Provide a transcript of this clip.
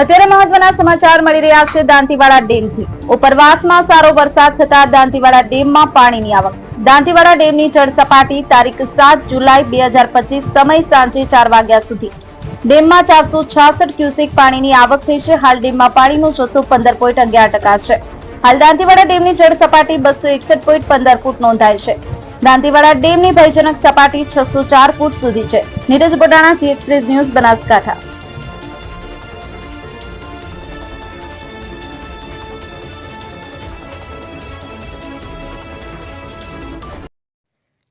અત્યારે મહત્વના સમાચાર મળી રહ્યા છે દાંતીવાડા ડેમથી. ઉપરવાસમાં સારો વરસાદ થતા દાંતીવાડા ડેમમાં પાણીની આવક. દાંતીવાડા ડેમની જળ સપાટી તારીખ સાત જુલાઈ બે હજાર પચીસ સમય સાંજે ચાર વાગ્યા સુધી. ડેમમાં ચારસો છાસઠ ક્યુસેક પાણીની આવક થઈ છે. હાલ ડેમમાં પાણીનો જથ્થો પંદર પોઈન્ટ અગિયાર ટકા છે. હાલ દાંતીવાડા ડેમની જળ સપાટી બસો એકસઠ પોઈન્ટ પંદર ફૂટ નોંધાય છે. દાંતીવાડા ડેમની ભયજનક સપાટી છસો ચાર ફૂટ સુધી છે. Neeraj Botana Zee Express News Banaskantha.